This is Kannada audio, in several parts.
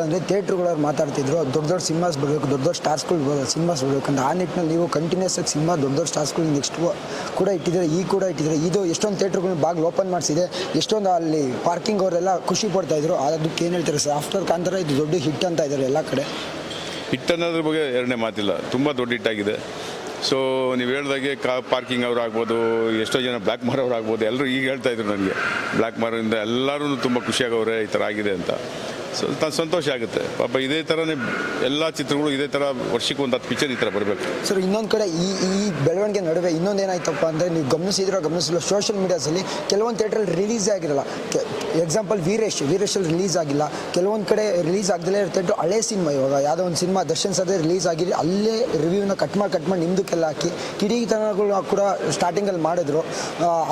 ಅಂತಂದರೆ ಥಿಯೇಟ್ರುಗಳವ್ರು ಮಾತಾಡ್ತಿದ್ರು. ದೊಡ್ಡ ದೊಡ್ಡ ಸಿನಿಮಾಸ್ ಬರಬೇಕು, ದೊಡ್ಡ ದೊಡ್ಡ ಸ್ಟಾರ್ಸ್ಗಳು ಸಿನಿಮಾಸ್ ಬರಬೇಕು ಅಂತ ಆ ನಿಟ್ಟಿನಲ್ಲಿ ನೀವು ಕಂಟಿನ್ಯೂಸ್ ಆಗಿ ಸಿನಿಮಾ ದೊಡ್ಡ ದೊಡ್ಡ ಸ್ಟಾರ್ಸ್ಗಳು ನೆಕ್ಸ್ಟ್ ಕೂಡ ಇಟ್ಟಿದ್ದಾರೆ ಈ ಕೂಡ ಇಟ್ಟಿದ್ದಾರೆ ಇದು ಎಷ್ಟೊಂದು ಥಿಯೇಟ್ರುಗಳನ್ನ ಬಾಗಿಲು ಓಪನ್ ಮಾಡಿಸಿದೆ, ಎಷ್ಟೊಂದು ಅಲ್ಲಿ ಪಾರ್ಕಿಂಗ್ ಅವರೆಲ್ಲ ಖುಷಿ ಪಡ್ತಾ ಇದ್ರು. ಅದಕ್ಕೆ ಏನು ಹೇಳ್ತಾರೆ ಸರ್ ಆಫ್ಟರ್ ಕಾಂತಾರ ಇದು ದೊಡ್ಡ ಹಿಟ್ ಅಂತ ಇದ್ದಾರೆ ಎಲ್ಲ ಕಡೆ. ಹಿಟ್ ಅನ್ನೋದ್ರ ಬಗ್ಗೆ ಎರಡನೇ ಮಾತಿಲ್ಲ, ತುಂಬ ದೊಡ್ಡ ಹಿಟ್ಟಾಗಿದೆ ಸೊ ನೀವು ಹೇಳ್ದಾಗೆ ಕಾ ಪಾರ್ಕಿಂಗ್ ಅವ್ರು ಆಗ್ಬೋದು, ಎಷ್ಟೋ ಜನ ಬ್ಲ್ಯಾಕ್ ಮಾರೋರು ಆಗ್ಬೋದು ಎಲ್ಲರೂ ಈಗ ಹೇಳ್ತಾ ಇದ್ರು ನನಗೆ ಬ್ಲ್ಯಾಕ್ ಮಾರಿಂದ ಎಲ್ಲರೂ ತುಂಬ ಖುಷಿಯಾಗವ್ರೆ ಈ ಥರ ಆಗಿದೆ ಅಂತ. ಸಂತೋಷ ಆಗುತ್ತೆ. ಪಾಪ ಇದೇ ಥರನೇ ಎಲ್ಲ ಚಿತ್ರಗಳು ಇದೇ ಥರ ವರ್ಷಕ್ಕೆ ಒಂದು ಹತ್ತು ಪಿಕ್ಚರ್ ಈ ಥರ ಬರಬೇಕು. ಸರ್, ಇನ್ನೊಂದು ಕಡೆ ಈ ಈ ಬೆಳವಣಿಗೆ ನಡುವೆ ಇನ್ನೊಂದು ಏನಾಯ್ತಪ್ಪ ಅಂದರೆ ನೀವು ಗಮನಿಸಿದ್ರೆ, ಗಮನಿಸಿಲ್ಲ ಸೋಷಿಯಲ್ ಮೀಡಿಯಾಸಲ್ಲಿ ಕೆಲವೊಂದು ಥಿಯೇಟ್ರಲ್ಲಿ ರಿಲೀಸ್ ಆಗಿರಲ್ಲ. ಎಕ್ಸಾಂಪಲ್ ವೀರೇಶ್ ವೀರೇಶಲ್ಲಿ ರಿಲೀಸ್ ಆಗಿಲ್ಲ. ಕೆಲವೊಂದು ಕಡೆ ರಿಲೀಸ್ ಆಗದಲ್ಲೇ ಇರ್ತಿತ್ತು ಹಳೆ ಸಿನಿಮಾ ಇವಾಗ. ಯಾವುದೋ ಒಂದು ಸಿನಿಮಾ ದರ್ಶನ್ ಸದೇ ರಿಲೀಸ್ ಆಗಿರಿ ಅಲ್ಲೇ ರಿವ್ಯೂನ ಕಟ್ ಮಾಡಿ ಕಟ್ ಮಾಡಿ ನಿಮ್ದಕ್ಕೆಲ್ಲ ಹಾಕಿ ಕಿಡಿತನಗಳು ಕೂಡ ಸ್ಟಾರ್ಟಿಂಗಲ್ಲಿ ಮಾಡಿದ್ರು.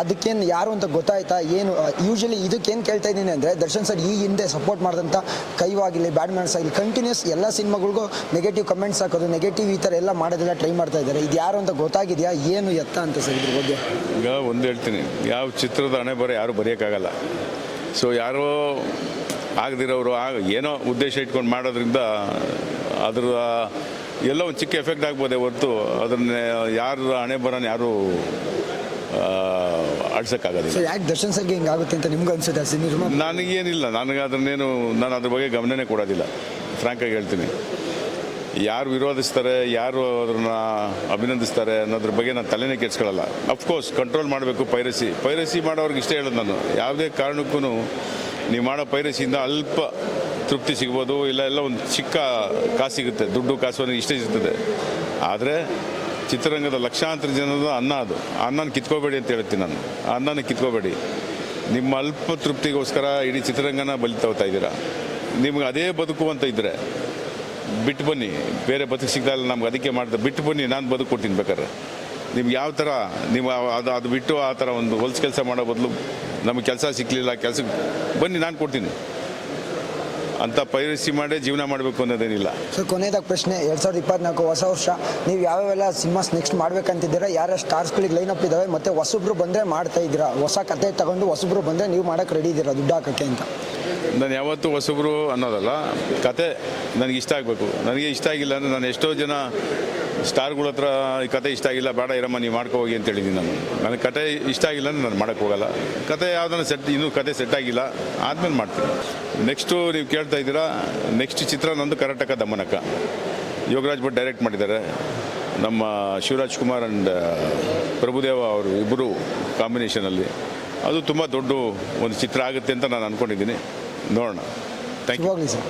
ಅದಕ್ಕೇನು ಯಾರು ಅಂತ ಗೊತ್ತಾಯ್ತಾ? ಏನು ಯೂಶಲಿ ಇದಕ್ಕೇನು ಕೇಳ್ತಾ ಇದ್ದೀನಿ ಅಂದರೆ ದರ್ಶನ್ ಸರ್ ಈ ಹಿಂದೆ ಸಪೋರ್ಟ್ ಮಾಡಿದಂಥ ಕೈವಾಗಿರಲಿ ಬ್ಯಾಡ್ಮ್ಯಾನ್ಸ್ ಆಗಲಿ ಕಂಟಿನ್ಯೂಸ್ ಎಲ್ಲ ಸಿನಿಮಾಗಳಿಗೂ ನೆಗೆಟಿವ್ ಕಮೆಂಟ್ಸ್ ಹಾಕೋದು ನೆಗೆಟಿವ್ ಈ ಥರ ಎಲ್ಲ ಮಾಡೋದೆಲ್ಲ ಟ್ರೈ ಮಾಡ್ತಾ ಇದ್ದಾರೆ. ಇದು ಯಾರು ಅಂತ ಗೊತ್ತಾಗಿದೆಯಾ? ಏನು ಎತ್ತ ಅಂತ ಸರ್ ಬಗ್ಗೆ? ಈಗ ಒಂದು ಹೇಳ್ತೀನಿ. ಯಾವ ಚಿತ್ರದ ಹಣೆ ಬರೋ ಯಾರು ಬರೆಯೋಕ್ಕಾಗಲ್ಲ. ಸೊ ಯಾರೋ ಆಗದಿರೋರು ಆಗ ಏನೋ ಉದ್ದೇಶ ಇಟ್ಕೊಂಡು ಮಾಡೋದ್ರಿಂದ ಅದರ ಎಲ್ಲ ಒಂದು ಚಿಕ್ಕ ಎಫೆಕ್ಟ್ ಆಗ್ಬೋದೇ ಹೊರತು ಅದನ್ನ ಯಾರು ಹಣೆ ಯಾರು ಅಡ್ಸೋಕ್ಕಾಗೋದಿಲ್ಲ ಸೊ ಯಾಕೆ ದರ್ಶನ್ ಸರ್ಗೆ ಹಿಂಗೆ ಆಗುತ್ತೆ ಅಂತ ನಿಮ್ಗೆ ಅನ್ಸುತ್ತೆ? ಸಿನಿಮಾ ನನಗೇನಿಲ್ಲ ನನಗೆ ಅದನ್ನೇನು ನಾನು ಅದ್ರ ಬಗ್ಗೆ ಗಮನನೇ ಕೊಡೋದಿಲ್ಲ. ಫ್ರ್ಯಾಂಕಾಗಿ ಹೇಳ್ತೀನಿ. ಯಾರು ವಿರೋಧಿಸ್ತಾರೆ ಯಾರು ಅದನ್ನ ಅಭಿನಂದಿಸ್ತಾರೆ ಅನ್ನೋದ್ರ ಬಗ್ಗೆ ನಾನು ತಲೆನೇ ಕೆಡ್ಸ್ಕೊಳ್ಳಲ್ಲ ಅಫ್ಕೋರ್ಸ್ ಕಂಟ್ರೋಲ್ ಮಾಡಬೇಕು ಪೈರಸಿ. ಪೈರಸಿ ಮಾಡೋರಿಗೆ ಇಷ್ಟೇ ಹೇಳೋದು ನಾನು. ಯಾವುದೇ ಕಾರಣಕ್ಕೂ ನೀವು ಮಾಡೋ ಪೈರಸಿಯಿಂದ ಅಲ್ಪ ತೃಪ್ತಿ ಸಿಗ್ಬೋದು ಇಲ್ಲ ಎಲ್ಲ ಒಂದು ಚಿಕ್ಕ ಕಾಸು ಸಿಗುತ್ತೆ. ದುಡ್ಡು ಕಾಸು ಅನ್ನೋ ಇಷ್ಟೇ ಸಿಗ್ತದೆ. ಆದರೆ ಚಿತ್ರರಂಗದ ಲಕ್ಷಾಂತರ ಜನದ ಅನ್ನ ಅದು. ಅನ್ನನ ಕಿತ್ಕೋಬೇಡಿ ಅಂತ ಹೇಳ್ತೀನಿ ನಾನು. ಅನ್ನನ ಕಿತ್ಕೋಬೇಡಿ. ನಿಮ್ಮ ಅಲ್ಪ ತೃಪ್ತಿಗೋಸ್ಕರ ಇಡೀ ಚಿತ್ರರಂಗನ ಬಲಿ ತಗೋತಾ ಇದ್ದೀರಾ? ನಿಮ್ಗೆ ಅದೇ ಬದುಕು ಅಂತ ಇದ್ದರೆ ಬಿಟ್ಟು ಬನ್ನಿ. ಬೇರೆ ಬದುಕು ಸಿಗ್ತಾಯಿಲ್ಲ ನಮ್ಗೆ ಅದಕ್ಕೆ ಮಾಡಿದೆ. ಬಿಟ್ಟು ಬನ್ನಿ, ನಾನು ಬದುಕು ಕೊಡ್ತೀನಿ ಬೇಕಾದ್ರೆ. ನಿಮ್ಗೆ ಯಾವ ಥರ ನೀವು ಅದು ಅದು ಬಿಟ್ಟು ಆ ಥರ ಒಂದು ಹೊಲ್ಸು ಕೆಲಸ ಮಾಡೋ ಬದಲು ನಮಗೆ ಕೆಲಸ ಸಿಕ್ಕಲಿಲ್ಲ ಕೆಲಸಕ್ಕೆ ಬನ್ನಿ, ನಾನು ಕೊಡ್ತೀನಿ. ಅಂತ ಪೈರಸಿ ಮಾಡೇ ಜೀವನ ಮಾಡಬೇಕು ಅನ್ನೋದೇನಿಲ್ಲ. ಸರ್ ಕೊನೆಯದಾಗ ಪ್ರಶ್ನೆ ಎರಡು ಸಾವಿರದ ಇಪ್ಪತ್ನಾಲ್ಕು ಹೊಸ ವರ್ಷ ನೀವು ಯಾವ್ಯಾವೆಲ್ಲ ಸಿನಿಮಾಸ್ ನೆಕ್ಸ್ಟ್ ಮಾಡ್ಬೇಕಂತಿದ್ದೀರಾ? ಯಾರ ಸ್ಟಾರ್ಸ್ಗಳಿಗೆ ಲೈನ್ ಅಪ್ ಇದ್ದಾವೆ ಮತ್ತೆ ಹೊಸಬ್ರು ಬಂದ್ರೆ ಮಾಡ್ತಾ ಇದ್ದೀರಾ? ಹೊಸ ಕತೆ ತಗೊಂಡು ಹೊಸಬ್ರು ಬಂದ್ರೆ ನೀವು ಮಾಡೋಕ್ಕೆ ರೆಡಿ ಇದ್ದೀರಾ ದುಡ್ಡು ಹಾಕೋಕ್ಕೆ ಅಂತ? ನಾನು ಯಾವತ್ತೂ ಹೊಸಬ್ರು ಅನ್ನೋದಲ್ಲ ಕತೆ ನನಗೆ ಇಷ್ಟ ಆಗಬೇಕು. ನನಗೆ ಇಷ್ಟ ಆಗಿಲ್ಲ ಅಂದರೆ ನಾನು ಎಷ್ಟೋ ಜನ ಸ್ಟಾರ್ಗಳ ಹತ್ರ ಈ ಕತೆ ಇಷ್ಟ ಆಗಿಲ್ಲ ಬೇಡ ಇರಮ್ಮ ನೀವು ಮಾಡ್ಕೋ ಹೋಗಿ ಅಂತ ಹೇಳಿದ್ದೀನಿ ನಾನು. ನನಗೆ ಕತೆ ಇಷ್ಟ ಆಗಿಲ್ಲ ಅಂದರೆ ನಾನು ಮಾಡೋಕ್ಕೆ ಹೋಗಲ್ಲ. ಕತೆ ಯಾವ್ದನ್ನ ಸೆಟ್ ಇನ್ನೂ ಕತೆ ಸೆಟ್ ಆಗಿಲ್ಲ ಆದ್ಮೇಲೆ ಮಾಡ್ತೀನಿ. ನೆಕ್ಸ್ಟು ನೀವು ಕೇಳ್ತಾ ಇದ್ದೀರಾ ನೆಕ್ಸ್ಟ್ ಚಿತ್ರ ನಂದು ಕರ್ನಾಟಕ ದಮನಕ. ಯೋಗರಾಜ್ ಭಟ್ ಡೈರೆಕ್ಟ್ ಮಾಡಿದ್ದಾರೆ. ನಮ್ಮ ಶಿವರಾಜ್ ಕುಮಾರ್ ಆ್ಯಂಡ್ ಪ್ರಭುದೇವ ಅವರು ಇಬ್ಬರು ಕಾಂಬಿನೇಷನಲ್ಲಿ ಅದು ತುಂಬ ದೊಡ್ಡ ಒಂದು ಚಿತ್ರ ಆಗುತ್ತೆ ಅಂತ ನಾನು ಅಂದ್ಕೊಂಡಿದ್ದೀನಿ ನೋಡೋಣ. Thank you sir.